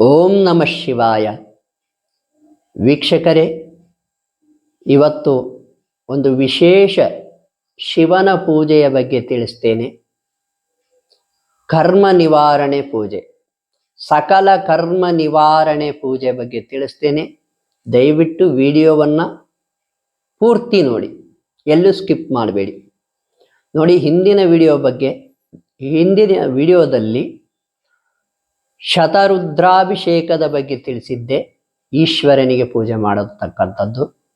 ಓಂ ನಮಃ ಶಿವಾಯ. ವೀಕ್ಷಕರೇ, ಇವತ್ತು ಒಂದು ವಿಶೇಷ ಶಿವನ ಪೂಜೆಯ ಬಗ್ಗೆ ತಿಳಿಸ್ತೇನೆ. ಕರ್ಮ ನಿವಾರಣೆ ಪೂಜೆ. ಸಕಲ ಕರ್ಮ ನಿವಾರಣೆ ಪೂಜೆ ಬಗ್ಗೆ ತಿಳಿಸ್ತೇನೆ. ದಯವಿಟ್ಟು ವಿಡಿಯೋವನ್ನು ಪೂರ್ತಿ ನೋಡಿ. ಎಲ್ಲೂ ಸ್ಕಿಪ್ ಮಾಡಬೇಡಿ. ನೋಡಿ, ಹಿಂದಿನ ವಿಡಿಯೋ ಬಗ್ಗೆ, ಹಿಂದಿನ ವಿಡಿಯೋದಲ್ಲಿ ಶತರುದ್ರಾಭಿಷೇಕದ ಬಗ್ಗೆ ತಿಳಿಸಿದ್ದೆ. ಈಶ್ವರನಿಗೆ ಪೂಜೆ ಮಾಡತಕ್ಕಂಥದ್ದು.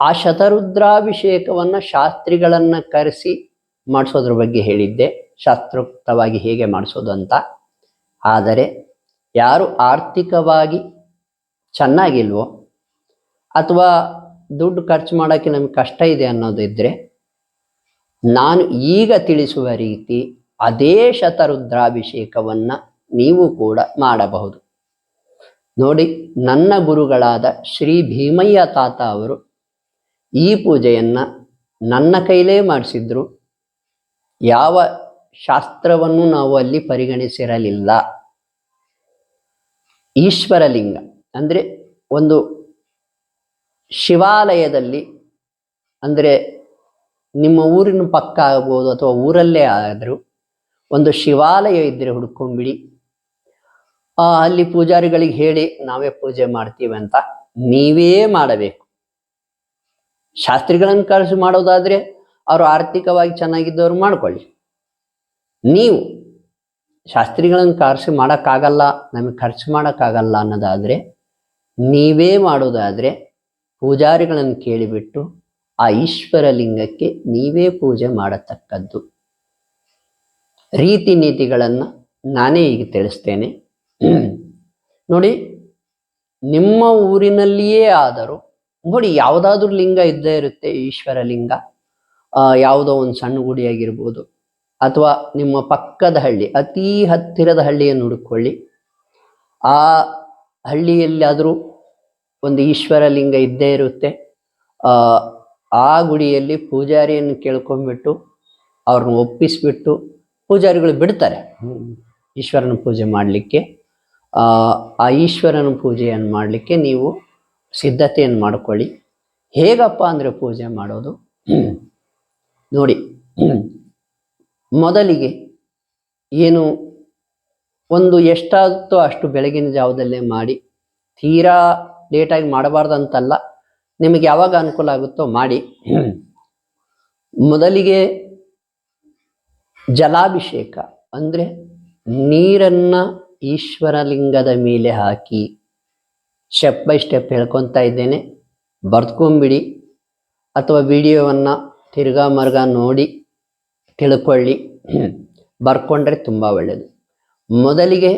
ಆ ಶತರುದ್ರಾಭಿಷೇಕವನ್ನು ಶಾಸ್ತ್ರಿಗಳನ್ನು ಕರೆಸಿ ಮಾಡಿಸೋದ್ರ ಬಗ್ಗೆ ಹೇಳಿದ್ದೆ. ಶಾಸ್ತ್ರೋಕ್ತವಾಗಿ ಹೇಗೆ ಮಾಡಿಸೋದು ಅಂತ. ಆದರೆ ಯಾರು ಆರ್ಥಿಕವಾಗಿ ಚೆನ್ನಾಗಿಲ್ವೋ ಅಥವಾ ದುಡ್ಡು ಖರ್ಚು ಮಾಡೋಕ್ಕೆ ನಮ್ಗೆ ಕಷ್ಟ ಇದೆ ಅನ್ನೋದಿದ್ರೆ ನಾನು ಈಗ ತಿಳಿಸುವ ರೀತಿ ಅದೇ ಶತರುದ್ರಾಭಿಷೇಕವನ್ನು ನೀವು ಕೂಡ ಮಾಡಬಹುದು. ನೋಡಿ, ನನ್ನ ಗುರುಗಳಾದ ಶ್ರೀ ಭೀಮಯ್ಯ ತಾತ ಅವರು ಈ ಪೂಜೆಯನ್ನು ನನ್ನ ಕೈಲೇ ಮಾಡಿಸಿದ್ರು. ಯಾವ ಶಾಸ್ತ್ರವನ್ನು ನಾವು ಅಲ್ಲಿ ಪರಿಗಣಿಸಿರಲಿಲ್ಲ. ಈಶ್ವರಲಿಂಗ ಅಂದರೆ ಒಂದು ಶಿವಾಲಯದಲ್ಲಿ ಅಂದರೆ ನಿಮ್ಮ ಊರಿನ ಪಕ್ಕ ಆಗ್ಬೋದು ಅಥವಾ ಊರಲ್ಲೇ ಆದರೂ ಒಂದು ಶಿವಾಲಯ ಇದ್ದರೆ ಆ, ಅಲ್ಲಿ ಪೂಜಾರಿಗಳಿಗೆ ಹೇಳಿ ನಾವೇ ಪೂಜೆ ಮಾಡ್ತೀವಿ ಅಂತ ನೀವೇ ಮಾಡಬೇಕು. ಶಾಸ್ತ್ರಿಗಳನ್ನು ಕಳಿಸಿ ಮಾಡೋದಾದ್ರೆ ಅವರು ಆರ್ಥಿಕವಾಗಿ ಚೆನ್ನಾಗಿದ್ದವ್ರು ಮಾಡ್ಕೊಳ್ಳಿ. ನೀವು ಶಾಸ್ತ್ರಿಗಳನ್ನು ಕರೆಸಿ ಮಾಡೋಕ್ಕಾಗಲ್ಲ ನಮಗೆ ಖರ್ಚು ಮಾಡೋಕ್ಕಾಗಲ್ಲ ಅನ್ನೋದಾದ್ರೆ ನೀವೇ ಮಾಡೋದಾದ್ರೆ ಪೂಜಾರಿಗಳನ್ನು ಕೇಳಿಬಿಟ್ಟು ಆ ಈಶ್ವರಲಿಂಗಕ್ಕೆ ನೀವೇ ಪೂಜೆ ಮಾಡತಕ್ಕದ್ದು. ರೀತಿ ನೀತಿಗಳನ್ನು ನಾನೇ ಈಗ ತಿಳಿಸ್ತೇನೆ. ನೋಡಿ, ನಿಮ್ಮ ಊರಿನಲ್ಲಿಯೇ ಆದರೂ, ನೋಡಿ, ಯಾವುದಾದ್ರೂ ಲಿಂಗ ಇದ್ದೇ ಇರುತ್ತೆ, ಈಶ್ವರ ಲಿಂಗ. ಯಾವುದೋ ಒಂದು ಸಣ್ಣ ಗುಡಿಯಾಗಿರ್ಬೋದು. ಅಥವಾ ನಿಮ್ಮ ಪಕ್ಕದ ಹಳ್ಳಿ, ಅತೀ ಹತ್ತಿರದ ಹಳ್ಳಿಯನ್ನು ಹುಡುಕೊಳ್ಳಿ. ಆ ಹಳ್ಳಿಯಲ್ಲಾದರೂ ಒಂದು ಈಶ್ವರ ಲಿಂಗ ಇದ್ದೇ ಇರುತ್ತೆ. ಆ ಗುಡಿಯಲ್ಲಿ ಪೂಜಾರಿಯನ್ನು ಕೇಳ್ಕೊಂಡ್ಬಿಟ್ಟು, ಅವ್ರನ್ನ ಒಪ್ಪಿಸ್ಬಿಟ್ಟು ಪೂಜಾರಿಗಳು ಬಿಡ್ತಾರೆ. ಈಶ್ವರನ ಪೂಜೆ ಮಾಡಲಿಕ್ಕೆ ಆ ಈಶ್ವರನ ಪೂಜೆಯನ್ನು ಮಾಡಲಿಕ್ಕೆ ನೀವು ಸಿದ್ಧತೆಯನ್ನು ಮಾಡ್ಕೊಳ್ಳಿ. ಹೇಗಪ್ಪ ಅಂದರೆ ಪೂಜೆ ಮಾಡೋದು? ನೋಡಿ ಮೊದಲಿಗೆ ಏನು ಒಂದು ಎಷ್ಟಾಗುತ್ತೋ ಅಷ್ಟು ಬೆಳಗಿನ ಜಾವದಲ್ಲೇ ಮಾಡಿ ತೀರಾ ಲೇಟಾಗಿ ಮಾಡಬಾರ್ದಂತಲ್ಲ ನಿಮಗೆ ಯಾವಾಗ ಅನುಕೂಲ ಆಗುತ್ತೋ ಮಾಡಿ. ಮೊದಲಿಗೆ ಜಲಾಭಿಷೇಕ ಅಂದ್ರೆ ನೀರನ್ನ ಈಶ್ವರಲಿಂಗದ ಮೇಲೆ ಹಾಕಿ ಸ್ಟೆಪ್ ಬೈ ಸ್ಟೆಪ್ ಹೇಳ್ಕೊತಾ ಇದ್ದೇನೆ. ಬರ್ದ್ಕೊಂಬಿಡಿ. ಅಥವಾ ವಿಡಿಯೋವನ್ನು ತಿರ್ಗಾ ಮರ್ಗ ನೋಡಿ ತಿಳ್ಕೊಳ್ಳಿ. ಬರ್ಕೊಂಡ್ರೆ ತುಂಬ ಒಳ್ಳೆಯದು ಮೊದಲಿಗೆ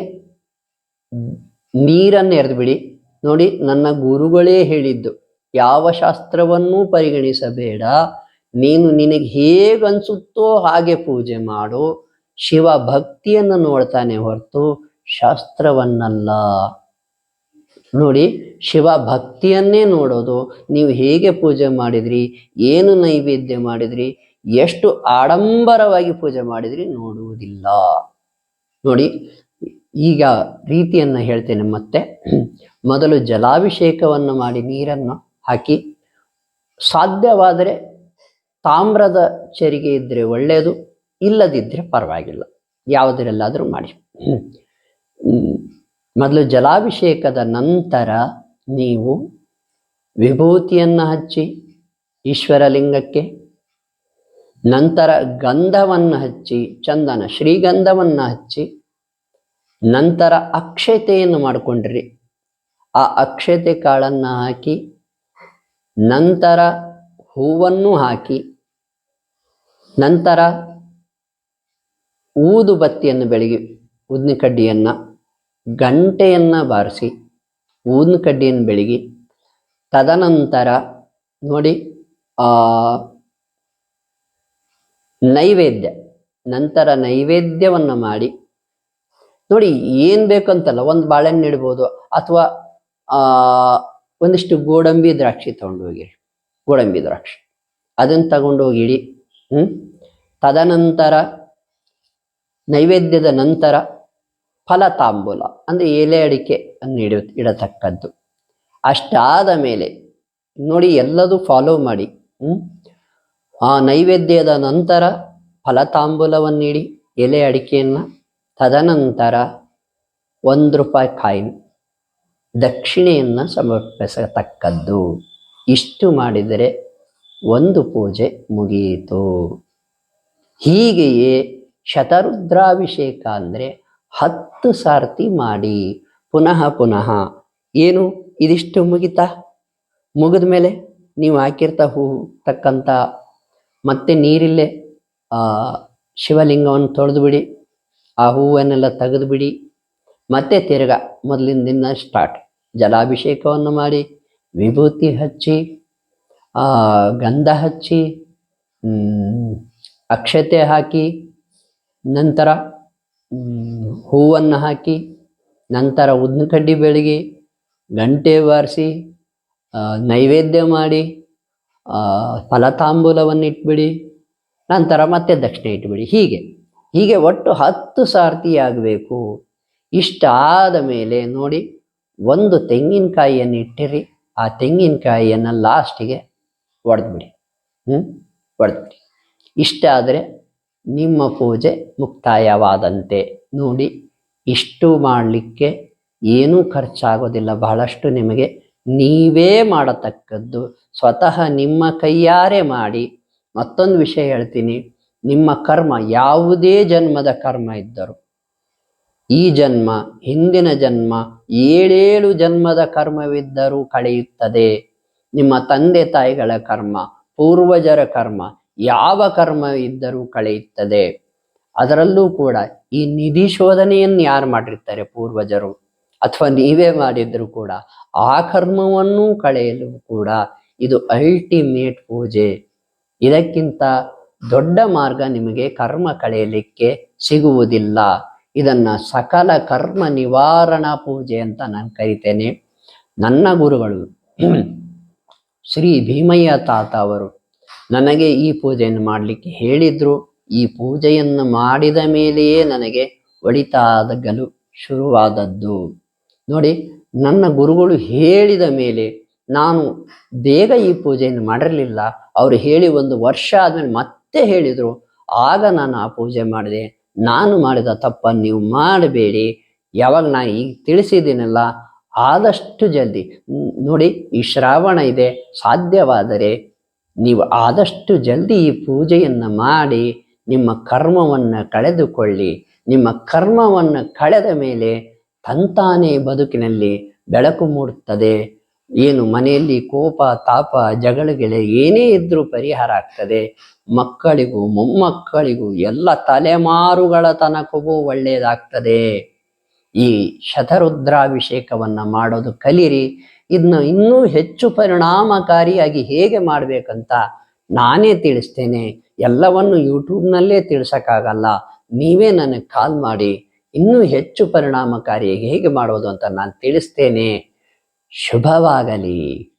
ನೀರನ್ನು ಎರೆದುಬಿಡಿ. ನೋಡಿ ನನ್ನ ಗುರುಗಳೇ ಹೇಳಿದ್ದು, ಯಾವ ಶಾಸ್ತ್ರವನ್ನೂ ಪರಿಗಣಿಸಬೇಡ. ನೀನು ನಿನಗೆ ಹೇಗೆ ಅನಿಸುತ್ತೋ ಹಾಗೆ ಪೂಜೆ ಮಾಡು. ಶಿವ ಭಕ್ತಿಯನ್ನು ನೋಡ್ತಾನೆ ಹೊರತು ಶಾಸ್ತ್ರವನ್ನಲ್ಲ. ನೋಡಿ, ಶಿವ ಭಕ್ತಿಯನ್ನೇ ನೋಡೋದು, ನೀವು ಹೇಗೆ ಪೂಜೆ ಮಾಡಿದ್ರಿ, ಏನು ನೈವೇದ್ಯ ಮಾಡಿದ್ರಿ, ಎಷ್ಟು ಆಡಂಬರವಾಗಿ ಪೂಜೆ ಮಾಡಿದ್ರಿ ನೋಡುವುದಿಲ್ಲ. ನೋಡಿ, ಈಗ ರೀತಿಯನ್ನು ಹೇಳ್ತೇನೆ ಮತ್ತೆ. ಮೊದಲು ಜಲಾಭಿಷೇಕವನ್ನು ಮಾಡಿ ನೀರನ್ನು ಹಾಕಿ, ಸಾಧ್ಯವಾದರೆ ತಾಮ್ರದ ಚರಿಗೆ ಇದ್ದರೆ ಒಳ್ಳೆಯದು ಇಲ್ಲದಿದ್ದರೆ ಪರವಾಗಿಲ್ಲ. ಯಾವುದರಲ್ಲಾದರೂ ಮಾಡಿ. ಮೊದಲು ಜಲಾಭಿಷೇಕದ ನಂತರ ನೀವು ವಿಭೂತಿಯನ್ನು ಹಚ್ಚಿ ಈಶ್ವರಲಿಂಗಕ್ಕೆ, ನಂತರ ಗಂಧವನ್ನು ಹಚ್ಚಿ, ಚಂದನ ಶ್ರೀಗಂಧವನ್ನು ಹಚ್ಚಿ, ನಂತರ ಅಕ್ಷತೆಯನ್ನು ಮಾಡಿಕೊಂಡ್ರಿ. ಆ ಅಕ್ಷತೆ ಕಾಳನ್ನು ಹಾಕಿ, ನಂತರ ಹೂವನ್ನು ಹಾಕಿ ನಂತರ ಊದು ಬತ್ತಿಯನ್ನು ಬೆಳಗಿ, ಊದಿನ ಕಡ್ಡಿಯನ್ನು ಗಂಟೆಯನ್ನ ಬಾರಿಸಿ, ಊದಿನ ಕಡ್ಡಿಯನ್ನು ಬೆಳಗಿ, ತದನಂತರ ನೋಡಿ ನೈವೇದ್ಯ, ನಂತರ ನೈವೇದ್ಯವನ್ನು ಮಾಡಿ, ನೋಡಿ ಏನು ಬೇಕಂತಲ್ಲ, ಒಂದು ಬಾಳೆಹಣ್ಣು ಇಡ್ಬೋದು, ಅಥವಾ ಒಂದಿಷ್ಟು ಗೋಡಂಬಿ ದ್ರಾಕ್ಷಿ ತಗೊಂಡು ಹೋಗಿರಿ, ಗೋಡಂಬಿ ದ್ರಾಕ್ಷಿ. ಅದನ್ನು ತಗೊಂಡು ಹೋಗಿ ಇಡಿ ತದನಂತರ, ನೈವೇದ್ಯದ ನಂತರ ಫಲ ತಾಂಬೂಲ ಅಂದರೆ ಎಲೆ ಅಡಿಕೆ ಇಡ, ಇಡತಕ್ಕದ್ದು. ಅಷ್ಟಾದ ಮೇಲೆ, ನೋಡಿ ಎಲ್ಲದೂ ಫಾಲೋ ಮಾಡಿ? ಆ ನೈವೇದ್ಯದ ನಂತರ ಫಲತಾಂಬೂಲವನ್ನಿಡಿ ಎಲೆ ಅಡಿಕೆಯನ್ನು, ತದನಂತರ ಒಂದು ರೂಪಾಯಿ ಕಾಯಿನ್ ದಕ್ಷಿಣೆಯನ್ನು ಸಮರ್ಪಿಸತಕ್ಕದ್ದು. ಇಷ್ಟು ಮಾಡಿದರೆ ಒಂದು ಪೂಜೆ ಮುಗಿಯಿತು. ಹೀಗೆಯೇ ಶತರುದ್ರಾಭಿಷೇಕ ಅಂದರೆ ಹತ್ತು ಸಾರ್ತಿ ಮಾಡಿ ಪುನಃ ಪುನಃ ಏನು ಇದಿಷ್ಟು ಮುಗಿತಾ? ಮುಗಿದ ಮೇಲೆ ನೀವು ಹಾಕಿರ್ತಾ ತಕ್ಕಂಥ ಮತ್ತೆ ನೀರಿಲ್ಲೇ ಶಿವಲಿಂಗವನ್ನು ತೊಳೆದು ಬಿಡಿ, ಆ ಹೂವನ್ನೆಲ್ಲ ತೆಗೆದು ಬಿಡಿ. ಮತ್ತೆ ತಿರ್ಗ ಮೊದಲಿನ ದಿನ ಸ್ಟಾರ್ಟ್ ಜಲಾಭಿಷೇಕವನ್ನು ಮಾಡಿ, ವಿಭೂತಿ ಹಚ್ಚಿ ಗಂಧ ಹಚ್ಚಿ ಅಕ್ಷತೆ ಹಾಕಿ, ನಂತರ ಹೂವನ್ನು ಹಾಕಿ, ನಂತರ ಉದ್ದಿನ ಕಡ್ಡಿ ಬೆಳಗಿ, ಗಂಟೆ ಬಾರಿಸಿ ನೈವೇದ್ಯ ಮಾಡಿ ಫಲತಾಂಬೂಲವನ್ನು ಇಟ್ಬಿಡಿ ನಂತರ ಮತ್ತೆ ದಕ್ಷಿಣೆ ಇಟ್ಬಿಡಿ. ಹೀಗೆ ಹೀಗೆ ಒಟ್ಟು ಹತ್ತು ಸಾರ್ತಿ ಆಗಬೇಕು ಇಷ್ಟಾದ ಮೇಲೆ ನೋಡಿ, ಒಂದು ತೆಂಗಿನಕಾಯಿಯನ್ನು ಇಟ್ಟಿರಿ ಆ ತೆಂಗಿನಕಾಯಿಯನ್ನು ಲಾಸ್ಟಿಗೆ ಒಡೆದ್ಬಿಡಿ. ಹ್ಞೂ ಒಡೆದ್ಬಿಡಿ. ಇಷ್ಟ ಆದರೆ ನಿಮ್ಮ ಪೂಜೆ ಮುಕ್ತಾಯವಾದಂತೆ ನೋಡಿ ಇಷ್ಟು ಮಾಡಲಿಕ್ಕೆ ಏನೂ ಖರ್ಚಾಗೋದಿಲ್ಲ. ಬಹಳಷ್ಟು ನಿಮಗೆ ನೀವೇ ಮಾಡತಕ್ಕದ್ದು. ಸ್ವತಃ ನಿಮ್ಮ ಕೈಯಾರೆ ಮಾಡಿ. ಮತ್ತೊಂದು ವಿಷಯ ಹೇಳ್ತೀನಿ. ನಿಮ್ಮ ಕರ್ಮ ಯಾವುದೇ ಜನ್ಮದ ಕರ್ಮ ಇದ್ದರು ಈ ಜನ್ಮ ಹಿಂದಿನ ಜನ್ಮ ಏಳೇಳು ಜನ್ಮದ ಕರ್ಮವಿದ್ದರೂ ಕಳೆಯುತ್ತದೆ. ನಿಮ್ಮ ತಂದೆ ತಾಯಿಗಳ ಕರ್ಮ, ಪೂರ್ವಜರ ಕರ್ಮ ಯಾವ ಕರ್ಮ ಇದ್ದರೂ ಕಳೆಯುತ್ತದೆ. ಅದರಲ್ಲೂ ಕೂಡ ಈ ನಿಧಿ ಶೋಧನೆಯನ್ನು ಯಾರು ಮಾಡಿರ್ತಾರೆ ಪೂರ್ವಜರು? ಅಥವಾ ನೀವೇ ಮಾಡಿದ್ರು ಕೂಡ ಆ ಕರ್ಮವನ್ನೂ ಕಳೆಯಲು ಕೂಡ ಇದು ಅಲ್ಟಿಮೇಟ್ ಪೂಜೆ. ಇದಕ್ಕಿಂತ ದೊಡ್ಡ ಮಾರ್ಗ ನಿಮಗೆ ಕರ್ಮ ಕಳೆಯಲಿಕ್ಕೆ ಸಿಗುವುದಿಲ್ಲ. ಇದನ್ನ ಸಕಲ ಕರ್ಮ ನಿವಾರಣಾ ಪೂಜೆ ಅಂತ ನಾನು ಕರಿತೇನೆ. ನನ್ನ ಗುರುಗಳು ಶ್ರೀ ಭೀಮಯ್ಯ ತಾತ ಅವರು ನನಗೆ ಈ ಪೂಜೆಯನ್ನು ಮಾಡಲಿಕ್ಕೆ ಹೇಳಿದ್ರು. ಈ ಪೂಜೆಯನ್ನು ಮಾಡಿದ ಮೇಲೆಯೇ ನನಗೆ ಒಳಿತಾಗಲು ಶುರುವಾದದ್ದು. ನೋಡಿ, ನನ್ನ ಗುರುಗಳು ಹೇಳಿದ ಮೇಲೆ ನಾನು ಬೇಗ ಈ ಪೂಜೆಯನ್ನು ಮಾಡಿರಲಿಲ್ಲ. ಅವರು ಹೇಳಿ ಒಂದು ವರ್ಷ ಆದಮೇಲೆ ಮತ್ತೆ ಹೇಳಿದರು. ಆಗ ನಾನು ಆ ಪೂಜೆ ಮಾಡಿದೆ. ನಾನು ಮಾಡಿದ ತಪ್ಪನ್ನು ನೀವು ಮಾಡಬೇಡಿ. ಯಾವಾಗ ನಾನು ಈಗ ತಿಳಿಸಿದ್ದೀನಲ್ಲ ಆದಷ್ಟು ಜಲ್ದಿ. ನೋಡಿ, ಈ ಶ್ರಾವಣ ಇದೆ, ಸಾಧ್ಯವಾದರೆ ನೀವು ಆದಷ್ಟು ಜಲ್ದಿ ಈ ಪೂಜೆಯನ್ನು ಮಾಡಿ, ನಿಮ್ಮ ಕರ್ಮವನ್ನು ಕಳೆದುಕೊಳ್ಳಿ. ನಿಮ್ಮ ಕರ್ಮವನ್ನು ಕಳೆದ ಮೇಲೆ ತಂತಾನೇ ಬದುಕಿನಲ್ಲಿ ಬೆಳಕು ಮೂಡುತ್ತದೆ. ಏನು ಮನೆಯಲ್ಲಿ ಕೋಪ, ತಾಪ, ಜಗಳಗಳೆ ಏನೇ ಇದ್ರೂ ಪರಿಹಾರ ಆಗ್ತದೆ. ಮಕ್ಕಳಿಗೂ, ಮೊಮ್ಮಕ್ಕಳಿಗೂ ಎಲ್ಲ ತಲೆಮಾರುಗಳ ತನಕವೂ ಒಳ್ಳೆಯದಾಗ್ತದೆ ಈ ಶತರುದ್ರಾಭಿಷೇಕವನ್ನು ಮಾಡೋದು ಕಲಿರಿ. ಇದನ್ನ ಇನ್ನೂ ಹೆಚ್ಚು ಪರಿಣಾಮಕಾರಿಯಾಗಿ ಹೇಗೆ ಮಾಡಬೇಕಂತ ನಾನೇ ತಿಳಿಸ್ತೇನೆ. ಎಲ್ಲವನ್ನು ಯೂಟ್ಯೂಬ್ನಲ್ಲೇ ತಿಳಿಸೋಕ್ಕಾಗಲ್ಲ. ನೀವೇ ನನಗೆ ಕಾಲ್ ಮಾಡಿ. ಇನ್ನೂ ಹೆಚ್ಚು ಪರಿಣಾಮಕಾರಿಯಾಗಿ ಹೇಗೆ ಮಾಡೋದು ಅಂತ ನಾನು ತಿಳಿಸ್ತೇನೆ. ಶುಭವಾಗಲಿ.